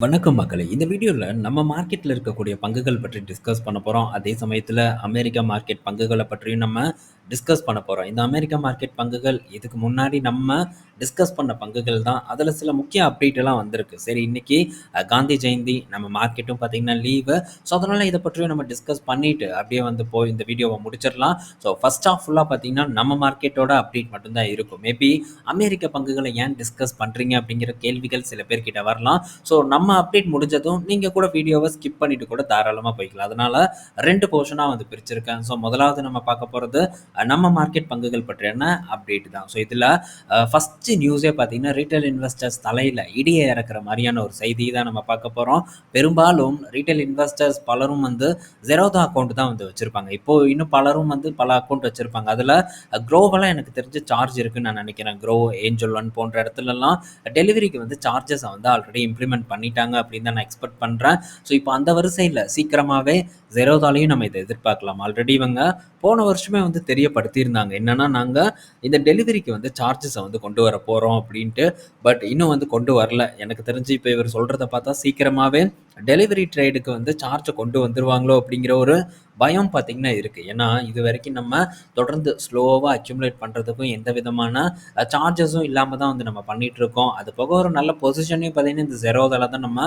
வணக்கம் மக்களே! இந்த வீடியோவில் நம்ம மார்க்கெட்டில் இருக்கக்கூடிய பங்குகள் பற்றி டிஸ்கஸ் பண்ண போகிறோம் அதே சமயத்தில் அமெரிக்கா மார்க்கெட் பங்குகளை பற்றியும் நம்ம டிஸ்கஸ் பண்ண போகிறோம் இந்த அமெரிக்கா மார்க்கெட் பங்குகள் இதுக்கு முன்னாடி நம்ம டிஸ்கஸ் பண்ண பங்குகள் தான். அதில் சில முக்கிய அப்டேட் எல்லாம் வந்திருக்கு. சரி இன்னைக்கு காந்தி ஜெயந்தி நம்ம மார்க்கெட்டும் பார்த்தீங்கன்னா லீவு. ஸோ அதனால் இதை பற்றியும் நம்ம டிஸ்கஸ் பண்ணிவிட்டு அப்படியே வந்து போய் இந்த வீடியோவை முடிச்சிடலாம். ஸோ ஃபஸ்ட் ஆஃப் ஃபுல்லாக பார்த்தீங்கன்னா நம்ம மார்க்கெட்டோட அப்டேட் மட்டும்தான் இருக்கும். மேபி அமெரிக்க பங்குகளை ஏன் டிஸ்கஸ் பண்ணுறீங்க அப்படிங்கிற கேள்விகள் சில பேர்கிட்ட வரலாம். ஸோ நம்ம அப்டேட் முடிஞ்சதும் நீங்கள் கூட வீடியோவை ஸ்கிப் பண்ணிட்டு கூட தாராளமாக போய்க்கலாம். அதனால ரெண்டு போர்ஷனாக வந்து பிரிச்சிருக்கேன். ஸோ முதலாவது நம்ம பார்க்க போகிறது நம்ம மார்க்கெட் பங்குகள் பற்றியான அப்டேட் தான். ஸோ இதில் ஃபஸ்ட்டு நியூஸே பார்த்தீங்கன்னா ரீட்டைல் இன்வெஸ்டர்ஸ் தலையில் இடியே இறக்குற மாதிரியான ஒரு செய்தி தான் நம்ம பார்க்க போகிறோம் பெரும்பாலும் ரீட்டைல் இன்வெஸ்டர்ஸ் பலரும் வந்து ஜெரோதா அக்கௌண்ட் தான் வந்து வச்சுருப்பாங்க இப்போது இன்னும் பலரும் வந்து பல அக்கௌண்ட் வச்சுருப்பாங்க அதில் க்ரோவெல்லாம் எனக்கு தெரிஞ்சு சார்ஜ் இருக்குன்னு நான் நினைக்கிறேன். க்ரோ ஏஞ்சல் ஒன் போன்ற இடத்துலலாம் டெலிவரிக்கு வந்து சார்ஜஸை வந்து ஆல்ரெடி இம்ப்ளிமெண்ட் பண்ணிட்டாங்க அப்படின்னு தான் நான் எக்ஸ்பெக்ட் பண்ணுறேன் ஸோ இப்போ அந்த வரிசையில் சீக்கிரமாகவே ஜெரோதாலையும் நம்ம இதை எதிர்பார்க்கலாம். ஆல்ரெடி இவங்க போன வருஷமே வந்து தெரியப்படுத்தியிருந்தாங்க. என்னென்னா நாங்கள் இந்த டெலிவரிக்கு வந்து சார்ஜஸை வந்து கொண்டு வர போகிறோம் அப்படின்ட்டு. பட் இன்னும் வந்து கொண்டு வரல. எனக்கு தெரிஞ்சு இப்போ இவர் சொல்கிறத பார்த்தா சீக்கிரமாகவே டெலிவரி ட்ரேடுக்கு வந்து சார்ஜை கொண்டு வந்துருவாங்களோ அப்படிங்கிற ஒரு பயம் பார்த்தீங்கன்னா இருக்குது ஏன்னா இது வரைக்கும் நம்ம தொடர்ந்து ஸ்லோவாக அக்யூமுலேட் பண்ணுறதுக்கும் எந்த விதமான சார்ஜஸும் இல்லாமல் தான் வந்து நம்ம பண்ணிகிட்ருக்கோம் அது போக ஒரு நல்ல பொசிஷனையும் பார்த்தீங்கன்னா இந்த ஜெரோதால தான் நம்ம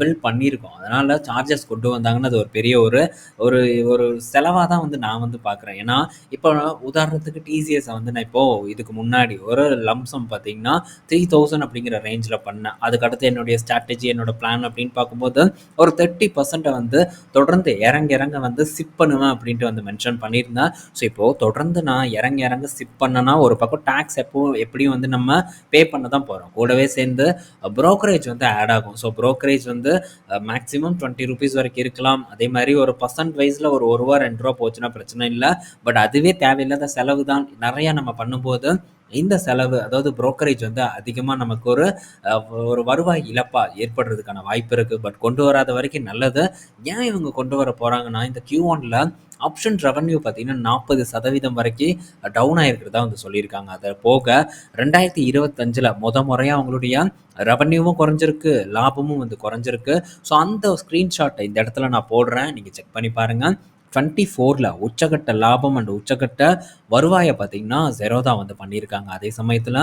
பில்ட் பண்ணியிருக்கோம். அதனால் சார்ஜஸ் கொண்டு வந்தாங்கன்னா அது ஒரு பெரிய ஒரு ஒரு ஒரு செலவாக தான் வந்து நான் வந்து பார்க்குறேன். ஏன்னா இப்போ உதாரணத்துக்கு டிசிஎஸை வந்து நான் இப்போது இதுக்கு முன்னாடி ஒரு லம்சம் பார்த்திங்கன்னா த்ரீ தௌசண்ட் அப்படிங்கிற ரேஞ்சில் பண்ணேன். அதுக்கடுத்து என்னுடைய ஸ்ட்ராட்டஜி, என்னோடய பிளான் அப்படின்னு பார்க்கும்போது ஒரு 30% வந்து தொடர்ந்து இறங்க இறங்க வந்து சிப் பண்ணுவேன் அப்படின்ட்டு வந்து மென்ஷன் பண்ணியிருந்தேன். ஸோ இப்போது தொடர்ந்து நான் இறங்க இறங்க சிப் பண்ணேன்னா ஒரு பக்கம் டேக்ஸ் எப்போ எப்படியும் வந்து நம்ம பே பண்ண தான் போகிறோம் கூடவே சேர்ந்து புரோக்கரேஜ் வந்து ஆட் ஆகும். ஸோ ப்ரோக்கரேஜ் வந்து மேக்ஸிமம் டுவெண்ட்டி ருபீஸ் வரைக்கும் இருக்கலாம். அதே மாதிரி ஒரு பர்சன்ட் வைஸில் ஒரு ரூ. 1 ரூ. 2 போச்சுன்னா பிரச்சனை இல்லை பட் அதுவே தேவையில்லாத செலவு தான். நிறையா நம்ம பண்ணும்போது இந்த செலவு அதாவது புரோக்கரேஜ் வந்து அதிகமாக நமக்கு ஒரு ஒரு வருவாய் இழப்பாக ஏற்படுறதுக்கான வாய்ப்பு இருக்குது பட் கொண்டு வராத வரைக்கும் நல்லது. ஏன் இவங்க கொண்டு வர போகிறாங்கன்னா இந்த Q1ல ஆப்ஷன் ரெவன்யூ பார்த்தீங்கன்னா 40% வரைக்கும் டவுன் ஆகிருக்கிறதா வந்து சொல்லியிருக்காங்க. அதை போக ரெண்டாயிரத்தி இருபத்தஞ்சில் முத முறையாக அவங்களுடைய ரெவன்யூவும் குறைஞ்சிருக்கு. லாபமும் வந்து குறைஞ்சிருக்கு. ஸோ அந்த ஸ்க்ரீன்ஷாட்டை இந்த இடத்துல நான் போடுறேன். நீங்கள் செக் பண்ணி பாருங்கள் டுவெண்ட்டி ஃபோரில் உச்சகட்ட லாபம் அண்ட் உச்சகட்ட வருவாயை பார்த்தீங்கன்னா ஜெரோதா வந்து பண்ணியிருக்காங்க. அதே சமயத்தில்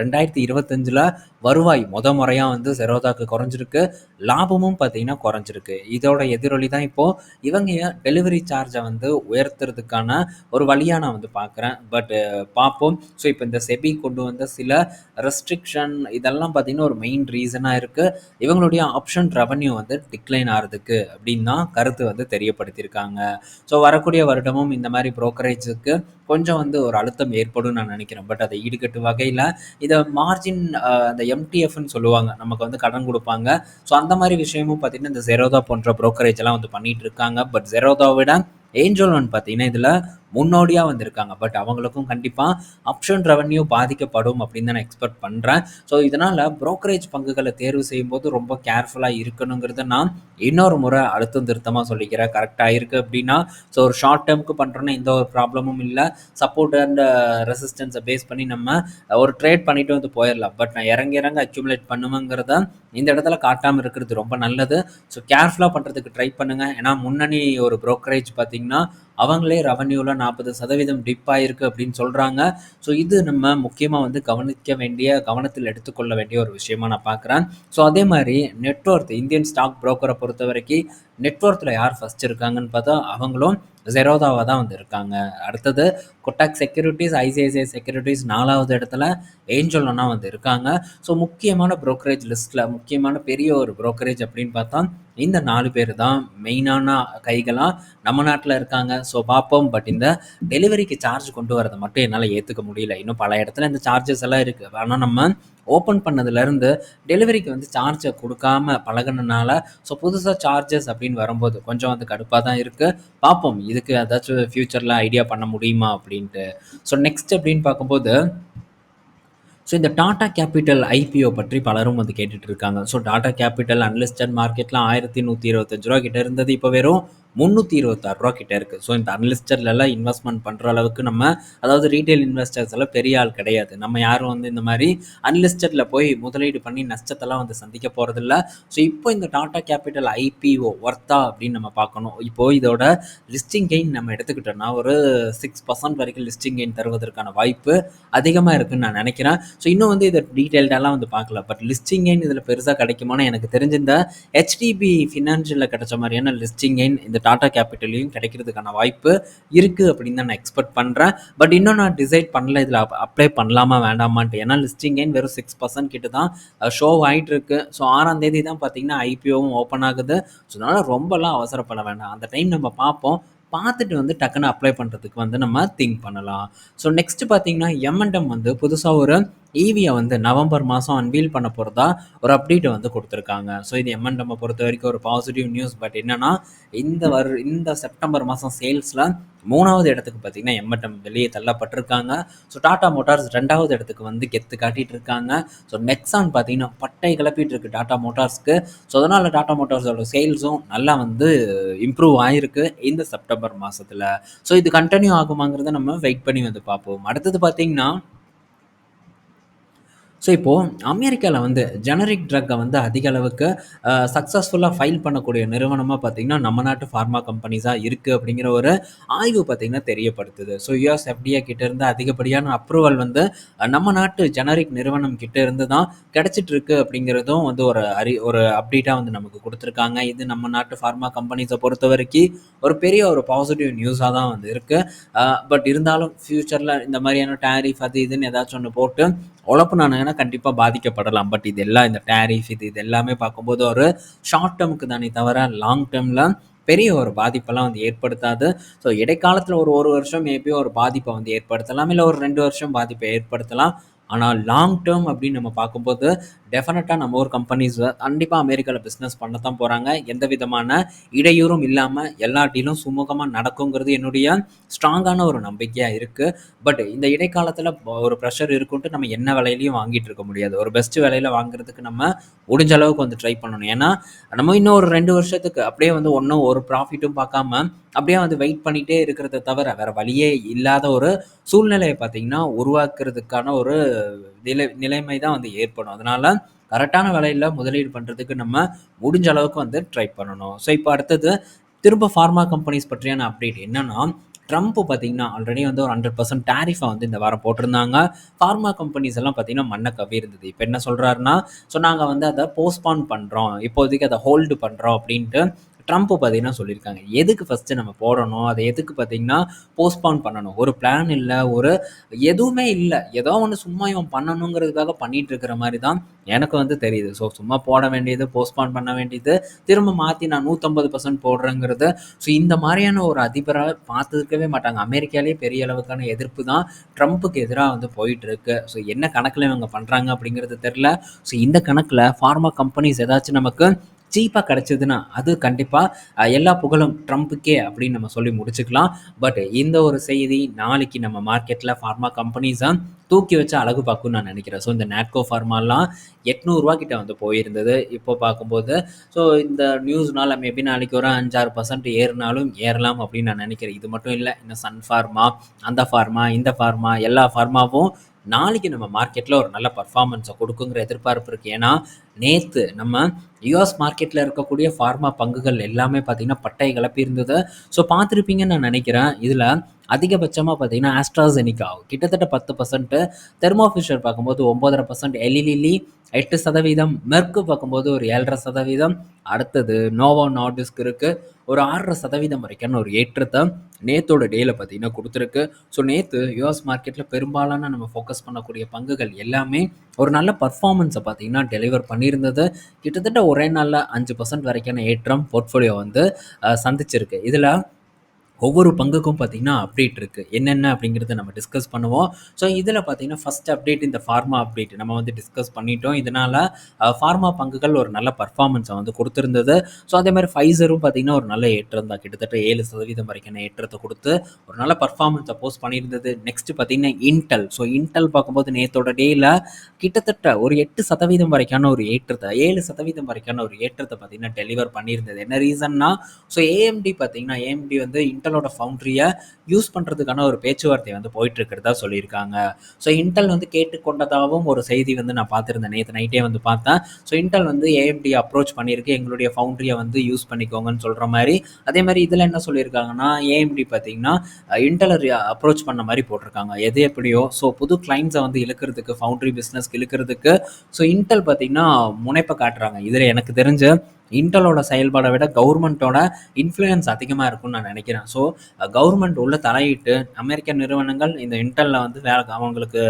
ரெண்டாயிரத்தி இருபத்தஞ்சில் வருவாய் முத முறையாக வந்து ஜெரோதாக்கு குறைஞ்சிருக்கு. லாபமும் பார்த்தீங்கன்னா குறைஞ்சிருக்கு. இதோட எதிரொலி தான் இப்போது இவங்க டெலிவரி சார்ஜை வந்து உயர்த்துறதுக்கான ஒரு வழியாக நான் வந்து பார்க்குறேன். பட் பார்ப்போம். ஸோ இப்போ இந்த செபி கொண்டு வந்த சில ரெஸ்ட்ரிக்ஷன் இதெல்லாம் பார்த்தீங்கன்னா ஒரு மெயின் ரீசனாக இருக்குது இவங்களுடைய ஆப்ஷன் ரெவன்யூ வந்து டிக்ளைன் ஆகிறதுக்கு அப்படின்னு தான் கருத்து வந்து தெரியப்படுத்தியிருக்காங்க. ஸோ வரக்கூடிய வருடமும் இந்த மாதிரி ப்ரோக்கரேஜுக்கு கொஞ்சம் வந்து ஒரு அழுத்தம் ஏற்படும் நான் நினைக்கிறேன். பட் அதை ஈடுகட்டும் வகையில் இதை மார்ஜின் அந்த எம்டிஎஃப்ன்னு சொல்லுவாங்க. நமக்கு வந்து கடன் கொடுப்பாங்க ஸோ அந்த மாதிரி விஷயமும் பார்த்தீங்கன்னா இந்த ஜெரோதா போன்ற ப்ரோக்கரேஜ் எல்லாம் வந்து பண்ணிட்டு இருக்காங்க. பட் ஜெரோதாவை விட ஏஞ்சல் ஒன் பார்த்தீங்கன்னா இதில் முன்னோடியாக வந்திருக்காங்க. பட் அவங்களுக்கும் கண்டிப்பாக ஆப்ஷன் ரெவன்யூ பாதிக்கப்படும் அப்படின்னு தான் நான் எக்ஸ்பெக்ட் பண்ணுறேன் ஸோ இதனால் ப்ரோக்கரேஜ் பங்குகளை தேர்வு செய்யும்போது ரொம்ப கேர்ஃபுல்லாக இருக்கணுங்கிறத நான் இன்னொரு முறை அழுத்தம் திருத்தமாக சொல்லிக்கிறேன். கரெக்டாக இருக்குது அப்படின்னா ஸோ ஒரு ஷார்ட் டேர்முக்கு பண்ணுறோன்னா எந்த ஒரு ப்ராப்ளமும் இல்லை சப்போர்ட் அண்ட் ரெசிஸ்டன்ஸை பேஸ் பண்ணி நம்ம ஒரு ட்ரேட் பண்ணிட்டு வந்து போயிடலாம் பட் நான் இறங்க இறங்க அக்யூமுலேட் பண்ணுவேங்கிறத இந்த இடத்துல காட்டாமல் இருக்கிறது ரொம்ப நல்லது. ஸோ கேர்ஃபுல்லாக பண்ணுறதுக்கு ட்ரை பண்ணுங்கள் ஏன்னா முன்னணி ஒரு ப்ரோக்கரேஜ் பார்த்தீங்கன்னா அவங்களே ரெவன்யூவில் நாற்பது சதவீதம் டிப் ஆயிருக்கு அப்படின்னு சொல்றாங்க. ஸோ இது நம்ம முக்கியமா வந்து கவனிக்க வேண்டிய கவனத்தில் எடுத்துக்கொள்ள வேண்டிய ஒரு விஷயமா நான் பார்க்குறேன். ஸோ அதே மாதிரி நெட்ஒர்த் இந்தியன் ஸ்டாக் புரோக்கரை பொறுத்த வரைக்கும் நெட்ஒர்த்தில் யார் ஃபஸ்ட் இருக்காங்கன்னு பார்த்தா அவங்களும் ஜெரோதாவாக தான் வந்து இருக்காங்க. அடுத்தது கொட்டாக் செக்யூரிட்டிஸ் ஐசிஐசிஐ செக்யூரிட்டீஸ் நாலாவது இடத்துல ஏஞ்சல் ஒன்றா வந்து இருக்காங்க. ஸோ முக்கியமான ப்ரோக்கரேஜ் லிஸ்ட்டில் முக்கியமான பெரிய ஒரு ப்ரோக்கரேஜ் அப்படின்னு பார்த்தா இந்த நாலு பேர் தான் மெயினான கைகளாக நம்ம நாட்டில் இருக்காங்க. ஸோ பார்ப்போம். பட் இந்த டெலிவரிக்கு சார்ஜ் கொண்டு வரத மட்டும் என்னால் ஏற்றுக்க முடியல. இன்னும் பல இடத்துல இந்த சார்ஜஸ் எல்லாம் இருக்குது ஆனால் நம்ம ஓப்பன் பண்ணதுலேருந்து டெலிவரிக்கு வந்து சார்ஜை கொடுக்காம பழகுனனால ஸோ புதுசாக சார்ஜஸ் அப்படின்னு வரும்போது கொஞ்சம் வந்து கடுப்பாக தான் இருக்குது பார்ப்போம். இதுக்கு ஏதாச்சும் ஃப்யூச்சரில் ஐடியா பண்ண முடியுமா அப்படின்ட்டு. ஸோ நெக்ஸ்ட் அப்படின்னு பார்க்கும்போது ஸோ இந்த டாடா கேபிட்டல் ஐபிஓ பற்றி பலரும் வந்து கேட்டுட்டு இருக்காங்க. ஸோ டாடா கேபிட்டல் அன்லிஸ்டட் மார்க்கெட்டில் ஆயிரத்தி நூற்றி இருபத்தஞ்சு ரூபா கிட்ட இருந்தது. இப்போ வெறும் முந்நூற்றி இருபத்தாறு ரூபா கிட்ட இருக்குது ஸோ இந்த அன்லிஸ்டட்லலாம் இன்வெஸ்ட்மெண்ட் பண்ணுற அளவுக்கு நம்ம அதாவது ரீட்டைல் இன்வெஸ்டர்ஸ் எல்லாம் பெரிய ஆள் கிடையாது. நம்ம யாரும் வந்து இந்த மாதிரி அன்லிஸ்டடில் போய் முதலீடு பண்ணி நஷ்டத்தெல்லாம் வந்து சந்திக்க போகிறதில்ல ஸோ இப்போ இந்த டாடா கேபிட்டல் ஐபிஓ ஒர்த்தா அப்படின்னு நம்ம பார்க்கணும். இப்போது இதோட லிஸ்டிங் கெயின் நம்ம எடுத்துக்கிட்டோம்னா ஒரு சிக்ஸ் பர்சன்ட் வரைக்கும் லிஸ்டிங் கெயின் தருவதற்கான வாய்ப்பு அதிகமாக இருக்குன்னு நான் நினைக்கிறேன். ஸோ இன்னும் வந்து இதை டீட்டெயில்டெல்லாம் வந்து பார்க்கல. பட் லிஸ்டிங் கெயின் இதில் பெருசாக கிடைக்குமான்னு எனக்கு தெரிஞ்சிருந்த ஹெச்டிபி ஃபினான்ஷியலில் கிடைச்ச மாதிரியான லிஸ்டிங் கெயின் இந்த டாடா கேபிட்டலையும் கிடைக்கிறதுக்கான வாய்ப்பு இருக்குது அப்படின்னு தான் நான் எக்ஸ்பெக்ட் பண்ணுறேன் பட் இன்னும் நான் டிசைட் பண்ணல இதில் அப்ளை பண்ணலாமா வேண்டாமான்ட்டு. ஏன்னா லிஸ்டிங் கெயின் வெறும் சிக்ஸ் பர்சன்ட் கிட்ட தான் ஷோ ஆகிட்டு இருக்கு. ஸோ ஆறாம் தேதி தான் பார்த்தீங்கன்னா ஐபிஓவும் ஓப்பன் ஆகுது. ஸோ அதனால் ரொம்பலாம் அவசரப்பட வேண்டாம். அந்த டைம் நம்ம பார்ப்போம் பார்த்துட்டு வந்து டக்குன்னு அப்ளை பண்ணுறதுக்கு வந்து நம்ம திங்க் பண்ணலாம். ஸோ நெக்ஸ்ட் பார்த்தீங்கன்னா எம்என்டம் வந்து புதுசாக ஒரு ஈவியை வந்து நவம்பர் மாதம் அன்வீல் பண்ண போகிறதா ஒரு அப்டேட்டை வந்து கொடுத்துருக்காங்க. ஸோ இது எம்என்டம்மை பொறுத்த வரைக்கும் ஒரு பாசிட்டிவ் நியூஸ் பட் என்னென்னா இந்த வரு இந்த செப்டம்பர் மாதம் சேல்ஸில் மூணாவது இடத்துக்கு பார்த்தீங்கன்னா எம்என்டம் வெளியே தள்ளப்பட்டிருக்காங்க. ஸோ டாடா மோட்டார்ஸ் ரெண்டாவது இடத்துக்கு வந்து கெத்து காட்டிகிட்டு இருக்காங்க. ஸோ நெக்ஸான் பார்த்தீங்கன்னா பட்டை கிளப்பிட்டு இருக்கு டாடா மோட்டார்ஸ்க்கு ஸோ அதனால் டாடா மோட்டார்ஸோட சேல்ஸும் நல்லா வந்து இம்ப்ரூவ் ஆகிருக்கு இந்த செப்டம்பர் மாதத்தில் ஸோ இது கண்டினியூ ஆகுமாங்கிறத நம்ம வெயிட் பண்ணி வந்து பார்ப்போம். அடுத்தது பார்த்தீங்கன்னா ஸோ இப்போது அமெரிக்காவில் வந்து ஜெனரிக் ட்ரக்கை வந்து அதிக அளவுக்கு சக்ஸஸ்ஃபுல்லாக ஃபைல் பண்ணக்கூடிய நிறுவனமாக பார்த்திங்கன்னா நம்ம நாட்டு ஃபார்மா கம்பெனிஸாக இருக்குது அப்படிங்கிற ஒரு ஆய்வு பார்த்திங்கன்னா தெரியப்படுத்துது. ஸோ யூஎஸ் எஃப்டிஏ கிட்டேருந்து அதிகப்படியான அப்ரூவல் வந்து நம்ம நாட்டு ஜெனரிக் நிறுவனம் கிட்டேருந்து தான் கிடச்சிட்ருக்கு அப்படிங்கிறதும் வந்து ஒரு அறி ஒரு அப்டேட்டாக வந்து நமக்கு கொடுத்துருக்காங்க. இது நம்ம நாட்டு ஃபார்மா கம்பெனிஸை பொறுத்த வரைக்கும் ஒரு பெரிய ஒரு பாசிட்டிவ் நியூஸாக தான் வந்து இருக்குது பட் இருந்தாலும் ஃப்யூச்சரில் இந்த மாதிரியான டேரிஃப் அது இதுன்னு ஏதாச்சும் ஒன்று போட்டு உழப்புனானுங்கன்னா கண்டிப்பாக பாதிக்கப்படலாம். பட் இது எல்லாம் இந்த டேரிஃப் இது இது எல்லாமே பார்க்கும்போது ஒரு ஷார்ட் டேர்முக்கு தானே தவிர லாங் டேர்மில் பெரிய ஒரு பாதிப்பெல்லாம் வந்து ஏற்படுத்தாது. ஸோ இடைக்காலத்தில் ஒரு ஒரு வருஷம் மேபி ஒரு பாதிப்பை வந்து ஏற்படுத்தலாம். இல்லை ஒரு ரெண்டு வருஷம் பாதிப்பை ஏற்படுத்தலாம். ஆனால் லாங் டேர்ம் அப்படின்னு நம்ம பார்க்கும்போது டெஃபினட்டாக நம்ம ஒரு கம்பெனிஸ் கண்டிப்பாக அமெரிக்காவில் பிஸ்னஸ் பண்ண தான் போகிறாங்க எந்த விதமான இடையூறும் இல்லாமல் எல்லா டீலும் சுமூகமாக நடக்குங்கிறது என்னுடைய ஸ்ட்ராங்கான ஒரு நம்பிக்கையாக இருக்குது பட் இந்த இடைக்காலத்தில் ஒரு ப்ரெஷர் இருக்குன்ட்டு நம்ம என்ன விலையிலையும் வாங்கிட்டு இருக்க முடியாது. ஒரு பெஸ்ட் விலையில் வாங்குறதுக்கு நம்ம முடிஞ்ச அளவுக்கு வந்து ட்ரை பண்ணணும். ஏன்னா நம்ம இன்னும் ஒரு ரெண்டு வருஷத்துக்கு அப்படியே வந்து ஒன்றும் ஒரு ப்ராஃபிட்டும் பார்க்காம அப்படியே வந்து வெயிட் பண்ணிகிட்டே இருக்கிறத தவிர வேறு வழியே இல்லாத ஒரு சூழ்நிலையை பார்த்திங்கன்னா உருவாக்குறதுக்கான ஒரு நிலை நிலைமை தான் வந்து ஏற்படும். அதனால கரெக்டான விலையில் முதலீடு பண்ணுறதுக்கு நம்ம முடிஞ்ச அளவுக்கு வந்து ட்ரை பண்ணணும். ஸோ இப்போ அடுத்தது திரும்ப ஃபார்மா கம்பெனிஸ் பற்றியான அப்டேட் என்னென்னா ட்ரம்ப் பார்த்தீங்கன்னா ஆல்ரெடி வந்து ஒரு ஹண்ட்ரட் பர்சன்ட் டேரிஃபை வந்து இந்த வாரம் போட்டிருந்தாங்க. ஃபார்மா கம்பெனிஸ் எல்லாம் பார்த்தீங்கன்னா மண்ணை கவி இருந்தது. இப்போ என்ன சொல்கிறாருன்னா ஸோ நாங்கள் வந்து அதை போஸ்ட்பான் பண்ணுறோம் இப்போதைக்கு அதை ஹோல்டு பண்ணுறோம் அப்படின்ட்டு ட்ரம்ப் பார்த்தீங்கன்னா சொல்லியிருக்காங்க. எதுக்கு ஃபஸ்ட்டு நம்ம போடணும்? அதை எதுக்கு பார்த்தீங்கன்னா போஸ்ட்போன் பண்ணணும்? ஒரு பிளான் இல்லை ஒரு எதுவுமே இல்லை. ஏதோ ஒன்று சும்மா இவன் பண்ணணுங்கிறதுக்காக பண்ணிகிட்டு இருக்கிற மாதிரி தான் எனக்கு வந்து தெரியுது. ஸோ சும்மா போட வேண்டியது போஸ்ட்போன் பண்ண வேண்டியது திரும்ப மாற்றி நான் நூற்றம்பது பர்சன்ட் போடுறேங்கிறது. ஸோ இந்த மாதிரியான ஒரு அதிபராக பார்த்துருக்கவே மாட்டாங்க. அமெரிக்காலே பெரிய அளவுக்கான எதிர்ப்பு தான் ட்ரம்ப்புக்கு எதிராக வந்து போயிட்டு இருக்கு ஸோ என்ன கணக்கில் இவங்க பண்ணுறாங்க அப்படிங்கிறது தெரில ஸோ இந்த கணக்கில் ஃபார்மா கம்பெனிஸ் ஏதாச்சும் நமக்கு சீப்பாக கிடச்சிதுன்னா அது கண்டிப்பாக எல்லா புகழும் ட்ரம்ப்புக்கே அப்படின்னு நம்ம சொல்லி முடிச்சுக்கலாம். பட் இந்த ஒரு செய்தி நாளைக்கு நம்ம மார்க்கெட்டில் ஃபார்மா கம்பெனிஸை தூக்கி வச்சு அழகு பார்க்கும்னு நான் நினைக்கிறேன். ஸோ இந்த நாட்கோ ஃபார்மாலாம் எட்நூறுரூவா கிட்ட வந்து போயிருந்தது. இப்போ பார்க்கும்போது ஸோ இந்த நியூஸ்னால மேபி நாளைக்கு ஒரு அஞ்சாறு பர்சன்ட் ஏறினாலும் ஏறலாம் அப்படின்னு நான் நினைக்கிறேன். இது மட்டும் இல்லை இன்னும் சன் ஃபார்மா அந்த ஃபார்மா இந்த ஃபார்மா எல்லா ஃபார்மாவும் நாளைக்கு நம்ம மார்க்கெட்டில் ஒரு நல்ல பர்ஃபார்மன்ஸை கொடுக்குங்கிற எதிர்பார்ப்பு இருக்குது ஏன்னா நேற்று நம்ம யூஎஸ் மார்க்கெட்டில் இருக்கக்கூடிய ஃபார்மா பங்குகள் எல்லாமே பார்த்திங்கன்னா பட்டை கிளப்பி இருந்தது. ஸோ பார்த்துருப்பீங்கன்னு நான் நினைக்கிறேன். இதில் அதிகபட்சமாக பார்த்தீங்கன்னா ஆஸ்ட்ராசெனிக்கா கிட்டத்தட்ட பத்து பர்சன்ட்டு தெர்மோஃபிஷர் பார்க்கும்போது ஒம்பதரை பர்சன்ட் எலிலிலி எட்டு சதவீதம் மெர்க்கு பார்க்கும்போது ஒரு ஏழரை சதவீதம். அடுத்தது நோவோ நார்டிஸ்க் இருக்குது ஒரு ஆறரை சதவீதம் வரைக்கான ஒரு ஏற்றத்தை நேத்தோட டேயில் பார்த்தீங்கன்னா கொடுத்துருக்கு. ஸோ நேற்று யூஎஸ் மார்க்கெட்டில் பெரும்பாலான நம்ம ஃபோக்கஸ் பண்ணக்கூடிய பங்குகள் எல்லாமே ஒரு நல்ல பர்ஃபார்மன்ஸை பார்த்தீங்கன்னா டெலிவர் பண்ணியிருந்தது. கிட்டத்தட்ட ஒரே நாளில் அஞ்சு பர்சன்ட் வரைக்கான ஏற்றம் போர்ட்ஃபோலியோ வந்து சந்திச்சிருக்கு. இதில் ஒவ்வொரு பங்குக்கும் பார்த்தீங்கன்னா அப்டேட் இருக்குது என்னென்ன அப்படிங்கிறத நம்ம டிஸ்கஸ் பண்ணுவோம். ஸோ இதில் பார்த்தீங்கன்னா ஃபஸ்ட் அப்டேட் இந்த ஃபார்மா அப்டேட் நம்ம வந்து டிஸ்கஸ் பண்ணிட்டோம். இதனால் ஃபார்மா பங்குகள் ஒரு நல்ல பர்ஃபார்மன்ஸை வந்து கொடுத்துருந்தது. ஸோ அதே மாதிரி ஃபைசரும் பார்த்தீங்கன்னா ஒரு நல்ல ஏற்றம் தான். கிட்டத்தட்ட ஏழு சதவீதம் வரைக்கான ஏற்றத்தை கொடுத்து ஒரு நல்ல பர்ஃபார்மன்ஸை போஸ்ட் பண்ணியிருந்தது. நெக்ஸ்ட் பார்த்தீங்கன்னா இன்டெல் ஸோ இன்டெல் பார்க்கும்போது நேத்தோட டேயில் கிட்டத்தட்ட ஒரு எட்டு சதவீதம் வரைக்கான ஒரு ஏற்றத்தை ஏழு சதவீதம் வரைக்கான ஒரு ஏற்றத்தை பார்த்தீங்கன்னா டெலிவர் பண்ணியிருந்தது. என்ன ரீசன்னா ஸோ ஏஎம்டி பார்த்தீங்கன்னா ஏஎம்டி வந்து இன்டலோட ஃபவுண்ட்ரியை யூஸ் பண்ணுறதுக்கான ஒரு பேச்சுவார்த்தை வந்து போயிட்டு இருக்கிறதா சொல்லியிருக்காங்க. ஸோ இன்டல் வந்து கேட்டுக்கொண்டதாகவும் ஒரு செய்தி வந்து நான் பார்த்துருந்தேன். நேற்று நைட்டே வந்து பார்த்தேன். ஸோ இன்டெல் வந்து ஏஎம்டி அப்ரோச் பண்ணியிருக்கு. எங்களுடைய ஃபவுண்ட்ரியை வந்து யூஸ் பண்ணிக்கோங்கன்னு சொல்கிற மாதிரி. அதே மாதிரி இதில் என்ன சொல்லியிருக்காங்கன்னா ஏஎம்டி பார்த்தீங்கன்னா இன்டெல் அப்ரோச் பண்ண மாதிரி போட்டிருக்காங்க. எது எப்படியோ. ஸோ புது கிளைண்ட்ஸை வந்து இழுக்கிறதுக்கு ஃபவுண்ட்ரி பிஸ்னஸ்க்கு இழுக்கிறதுக்கு. ஸோ இன்டெல் பார்த்தீங்கன்னா முனைப்பை காட்டுறாங்க. இதில் எனக்கு தெரிஞ்ச இன்டலோட செயல்பாடை விட கவர்மெண்ட்டோட இன்ஃப்ளூயன்ஸ் அதிகமாக இருக்கும்னு நான் நினைக்கிறேன். ஸோ கவர்மெண்ட் உள்ளே தலையிட்டு அமெரிக்க நிறுவனங்கள் இந்த இன்டலில் வந்து வேலை அவங்களுக்கு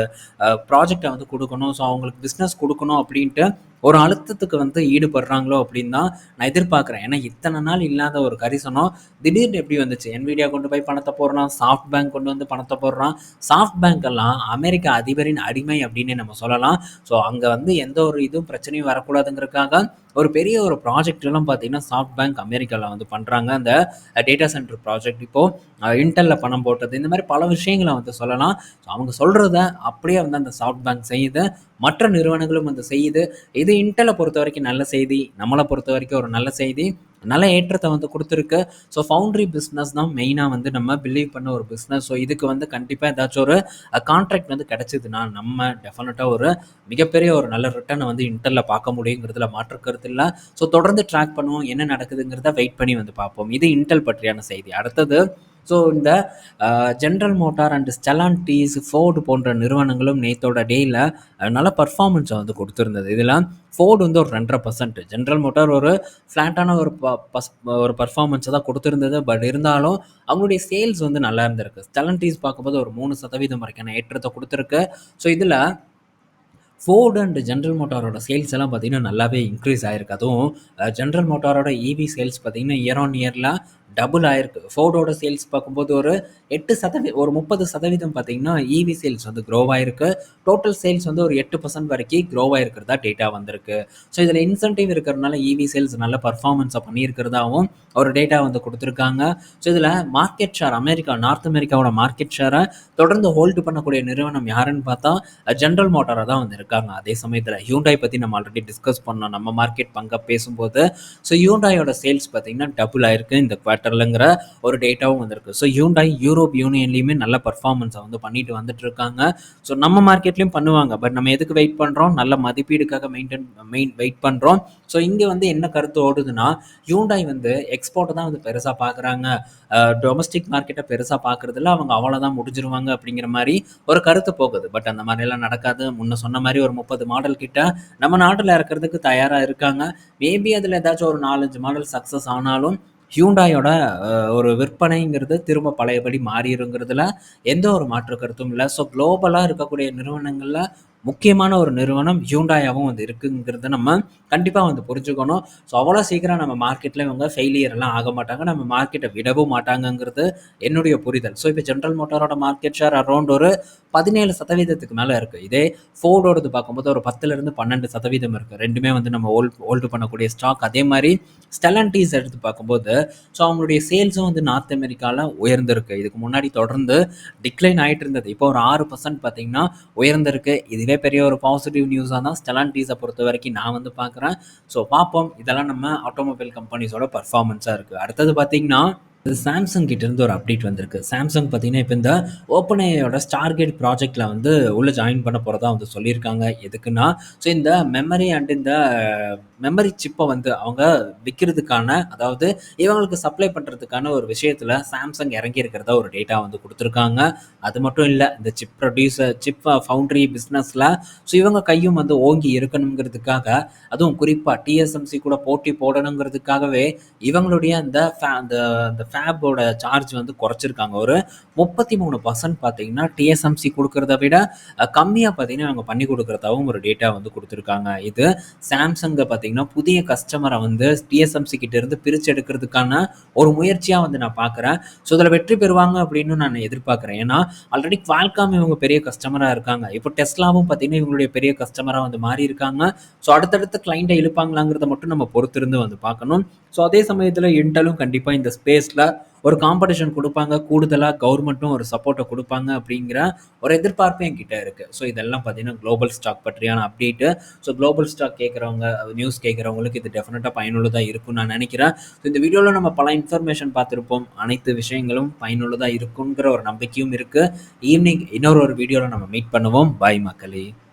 ப்ராஜெக்டை வந்து கொடுக்கணும். ஸோ அவங்களுக்கு பிஸ்னஸ் கொடுக்கணும் அப்படின்ட்டு ஒரு அழுத்தத்துக்கு வந்து ஈடுபடுறாங்களோ அப்படின்னு தான் நான் எதிர்பார்க்குறேன். ஏன்னா இத்தனை நாள் இல்லாத ஒரு கரிசனம். திடீர்னு எப்படி வந்துச்சு? என்விடியா கொண்டு போய் பணத்தை போடுறான் சாஃப்ட் பேங்க் கொண்டு வந்து பணத்தை போடுறான். சாஃப்ட் பேங்க் எல்லாம் அமெரிக்க அதிபரின் அடிமை அப்படின்னு நம்ம சொல்லலாம். ஸோ அங்கே வந்து எந்த ஒரு இதுவும் பிரச்சனையும் வரக்கூடாதுங்கிறதுக்காக ஒரு பெரிய ஒரு ப்ராஜெக்ட் எல்லாம் பார்த்தீங்கன்னா சாஃப்ட் பேங்க் அமெரிக்காவில் வந்து பண்ணுறாங்க அந்த டேட்டா சென்டர் ப்ராஜெக்ட் இப்போது இன்டெல்லில் பணம் போட்டது. இந்த மாதிரி பல விஷயங்களை வந்து சொல்லலாம். ஸோ அவங்க சொல்கிறத அப்படியே வந்து அந்த சாஃப்ட் பேங்க் செய்யுது. மற்ற நிறுவனங்களும் வந்து செய்யுது. இது இன்டலை பொறுத்த வரைக்கும் நல்ல செய்தி நம்மளை பொறுத்த வரைக்கும் ஒரு நல்ல செய்தி. நல்ல ஏற்றத்தை வந்து கொடுத்துருக்கு. ஸோ ஃபவுண்ட்ரி பிஸ்னஸ் தான் மெயினாக வந்து நம்ம பிலீவ் பண்ண ஒரு பிஸ்னஸ் ஸோ இதுக்கு வந்து கண்டிப்பாக ஏதாச்சும் ஒரு கான்ட்ராக்ட் வந்து கிடச்சிதுன்னா நம்ம டெஃபினட்டாக ஒரு மிகப்பெரிய ஒரு நல்ல ரிட்டர்னை வந்து இன்டரில் பார்க்க முடியுங்கிறதுல மாற்றுக்கிறது இல்லை. ஸோ தொடர்ந்து ட்ராக் பண்ணுவோம் என்ன நடக்குதுங்கிறத வெயிட் பண்ணி வந்து பார்ப்போம். இது இன்டெல் பற்றியான செய்தி. அடுத்தது ஸோ இந்த General Motor and Stellantis Ford போன்ற நிறுவனங்களும் நேத்தோட டேயில் நல்ல பர்ஃபார்மன்ஸை வந்து கொடுத்துருந்தது. இதில் ஃபோர்டு வந்து ஒரு ரெண்டரை பர்சன்ட் ஜென்ரல் மோட்டார் ஒரு ஃப்ளாட்டான ஒரு பஸ் ஒரு பர்ஃபார்மன்ஸை தான் கொடுத்துருந்தது. பட் இருந்தாலும் அவங்களுடைய சேல்ஸ் வந்து நல்லா இருந்திருக்கு. ஸ்டெலன்டீஸ் பார்க்கும்போது ஒரு மூணு சதவீதம் வரைக்கான ஏற்றத்தை கொடுத்துருக்கு. ஸோ இதில் ஃபோர்டு அண்ட் ஜென்ரல் மோட்டாரோட சேல்ஸ் எல்லாம் பார்த்தீங்கன்னா நல்லாவே இன்க்ரீஸ் ஆகிருக்கு அதுவும் ஜென்ரல் மோட்டாரோட இவி சேல்ஸ் பார்த்திங்கன்னா இயர் ஆன் இயரில் டபுள் ஆயிருக்கு. ஃபோர்டோட சேல்ஸ் பார்க்கும்போது ஒரு எட்டு சதவீதம் ஒரு முப்பது சதவீதம் பார்த்தீங்கன்னா இவி சேல்ஸ் வந்து க்ரோ ஆயிருக்கு. டோட்டல் சேல்ஸ் வந்து ஒரு எட்டு பர்சன்ட் வரைக்கும் க்ரோ ஆயிருக்கிறதா டேட்டா வந்திருக்கு. ஸோ இதில் இன்சென்டிவ் இருக்கிறதுனால இவி சேல்ஸ் நல்ல பர்ஃபார்மன்ஸை பண்ணியிருக்கிறதாவும் ஒரு டேட்டா வந்து கொடுத்துருக்காங்க. ஸோ இதில் மார்க்கெட் ஷேர் அமெரிக்கா நார்த் அமெரிக்காவோட மார்க்கெட் ஷேரை தொடர்ந்து ஹோல்டு பண்ணக்கூடிய நிறுவனம் யாருன்னு பார்த்தா ஜென்ரல் மோட்டாராக தான் வந்து இருக்காங்க. அதே சமயத்தில் ஹியூண்டாய் பற்றி நம்ம ஆல்ரெடி டிஸ்கஸ் பண்ணோம். நம்ம மார்க்கெட் பங்கை பேசும்போது. ஸோ ஹியூண்டாயோட சேல்ஸ் பார்த்தீங்கன்னா டபுள் ஆயிருக்கு இந்த குவார்ட்டர்லங்கிற ஒரு டேட்டாவும் வந்திருக்கு. ஸோ ஹியூண்டாய் யூரோப் யூனியன்லேயுமே நல்ல பர்ஃபார்மன்ஸை வந்து பண்ணிட்டு வந்துட்டு இருக்காங்க ஸோ நம்ம மார்க்கெட்லேயும் பண்ணுவாங்க. பட் நம்ம எதுக்கு வெயிட் பண்ணுறோம் நல்ல மதிப்பீடுக்காக மெயின்டைன் மெயின் வெயிட் பண்ணுறோம் ஸோ இங்கே வந்து என்ன கருத்து ஓடுதுன்னா ஹியூண்டாய் வந்து எக்ஸ்போர்ட்டை தான் வந்து பெருசாக பார்க்குறாங்க டொமஸ்டிக் மார்க்கெட்டை பெருசாக பார்க்குறதுல அவங்க அவ்வளோதான் முடிஞ்சிருவாங்க அப்படிங்கிற மாதிரி ஒரு கருத்து போகுது. பட் அந்த மாதிரிலாம் நடக்காது. முன்ன சொன்ன மாதிரி ஒரு முப்பது மாடல் கிட்ட நம்ம நாட்டில் இறக்கிறதுக்கு தயாராக இருக்காங்க. மேபி அதில் ஏதாச்சும் ஒரு நாலஞ்சு மாடல் சக்ஸஸ் ஆனாலும் ஹியூண்டாயோட ஒரு விற்பனைங்கிறது திரும்ப பழையபடி மாறிடுங்கிறதுல எந்த ஒரு மாற்று கருத்தும் இல்லை. ஸோ குளோபலாக இருக்கக்கூடிய நிறுவனங்களில் முக்கியமான ஒரு நிறுவனம் ஹியூண்டாயாவும் வந்து இருக்குங்கிறத நம்ம கண்டிப்பாக வந்து புரிஞ்சுக்கணும். ஸோ அவ்வளோ சீக்கிரம் நம்ம மார்க்கெட்டில் இவங்க ஃபெயிலியர் எல்லாம் ஆக மாட்டாங்க. நம்ம மார்க்கெட்டை விடவும் மாட்டாங்கங்கிறது என்னுடைய புரிதல். ஸோ இப்போ ஜென்ரல் மோட்டாரோட மார்க்கெட் ஷேர் அரௌண்ட் ஒரு பதினேழு சதவீதத்துக்கு மேலே இருக்குது இதே ஃபோர்டோடது பார்க்கும்போது ஒரு பத்துலேருந்து பன்னெண்டு சதவீதம் இருக்குது ரெண்டுமே வந்து நம்ம ஹோல்ட் ஹோல்டு பண்ணக்கூடிய ஸ்டாக் அதே மாதிரி ஸ்டெலன்டீஸ் எடுத்து பார்க்கும்போது ஸோ அவங்களுடைய சேல்ஸும் வந்து நார்த் அமெரிக்காவில் உயர்ந்திருக்கு. இதுக்கு முன்னாடி தொடர்ந்து டிக்ளைன் ஆகிட்டு இருந்தது. இப்போ ஒரு ஆறு பர்சன்ட் பார்த்தீங்கன்னா உயர்ந்திருக்கு. இதுவே பெரிய ஒரு பாசிட்டிவ் நியூஸாக தான் ஸ்டெலான்டீஸை பொறுத்த வரைக்கும் நான் வந்து பார்க்குறேன். ஸோ பார்ப்போம். இதெல்லாம் நம்ம ஆட்டோமொபைல் கம்பெனிஸோட பர்ஃபார்மன்ஸாக இருக்குது அடுத்தது பார்த்தீங்கன்னா இது சாம்சங் கிட்டேருந்து ஒரு அப்டேட் வந்திருக்கு. சாம்சங் பார்த்தீங்கன்னா இப்போ இந்த ஓப்பன் ஏயோட ஸ்டார்கேட் ப்ராஜெக்டில் வந்து உள்ளே ஜாயின் பண்ண போகிறதா வந்து சொல்லியிருக்காங்க. எதுக்குன்னா ஸோ இந்த மெமரி அண்ட் இந்த மெமரி சிப்பை வந்து அவங்க விற்கிறதுக்கான அதாவது இவங்களுக்கு சப்ளை பண்ணுறதுக்கான ஒரு விஷயத்தில் சாம்சங் இறங்கி இருக்கிறதா ஒரு டேட்டா வந்து கொடுத்துருக்காங்க. அது மட்டும் இல்லை இந்த சிப் ப்ரொடியூசர் சிப் ஃபவுண்ட்ரி பிஸ்னஸில் ஸோ இவங்க கையும் வந்து ஓங்கி இருக்கணுங்கிறதுக்காக அதுவும் குறிப்பாக டிஎஸ்எம்சி கூட போட்டி போடணுங்கிறதுக்காகவே இவங்களுடைய அந்த ஃபே அந்த அந்த ஃபேபோட சார்ஜ் வந்து குறைச்சிருக்காங்க. ஒரு முப்பத்தி மூணு பர்சன்ட் பார்த்தீங்கன்னா டிஎஸ்எம்சி கொடுக்கறத விட கம்மியாக பார்த்தீங்கன்னா அவங்க பண்ணி கொடுக்குறதாவும் ஒரு டேட்டா வந்து கொடுத்துருக்காங்க. இது சாம்சங்கை பார்த்தீங்கன்னா பார்த்தீங்கன்னா, புதிய கஸ்டமரை வந்து டிஎஸ்எம்சி கிட்ட இருந்து பிரித்து எடுக்கிறதுக்கான ஒரு முயற்சியாக வந்து நான் பார்க்குறேன். ஸோ இதில் வெற்றி பெறுவாங்க அப்படின்னு நான் எதிர்பார்க்குறேன். ஏன்னா, ஆல்ரெடி குவால்காம் இவங்க பெரிய கஸ்டமராக இருக்காங்க. இப்போ டெஸ்லாவும் பார்த்தீங்கன்னா, இவங்களுடைய பெரிய கஸ்டமராக வந்து மாறி இருக்காங்க ஸோ அடுத்தடுத்த கிளைண்ட்டை இழுப்பாங்களாங்கிறத மட்டும் நம்ம பொறுத்திருந்து வந்து பார்க்கணும். ஸோ அதே சமயத்தில் இன்டலும் கண்டிப்பாக இந்த ஸ்பேஸில் ஒரு காம்படிஷன் கொடுப்பாங்க கூடுதலாக கவர்மெண்ட்டும் ஒரு சப்போர்ட்டை கொடுப்பாங்க அப்படிங்கிற ஒரு எதிர்பார்ப்பு என்கிட்ட இருக்குது ஸோ இதெல்லாம் பார்த்தீங்கன்னா, குளோபல் ஸ்டாக் பற்றியான அப்டேட்டு. ஸோ குளோபல் ஸ்டாக் கேட்குறவங்க நியூஸ் கேட்குறவங்களுக்கு இது டெஃபினட்டாக பயனுள்ளதாக இருக்கும்னு நான் நினைக்கிறேன். ஸோ இந்த வீடியோவில் நம்ம பல இன்ஃபர்மேஷன் பார்த்துருப்போம் அனைத்து விஷயங்களும் பயனுள்ளதாக இருக்குங்கிற ஒரு நம்பிக்கையும் இருக்குது ஈவினிங் இன்னொரு ஒரு வீடியோவில் நம்ம மீட் பண்ணுவோம். பாய் மக்களே!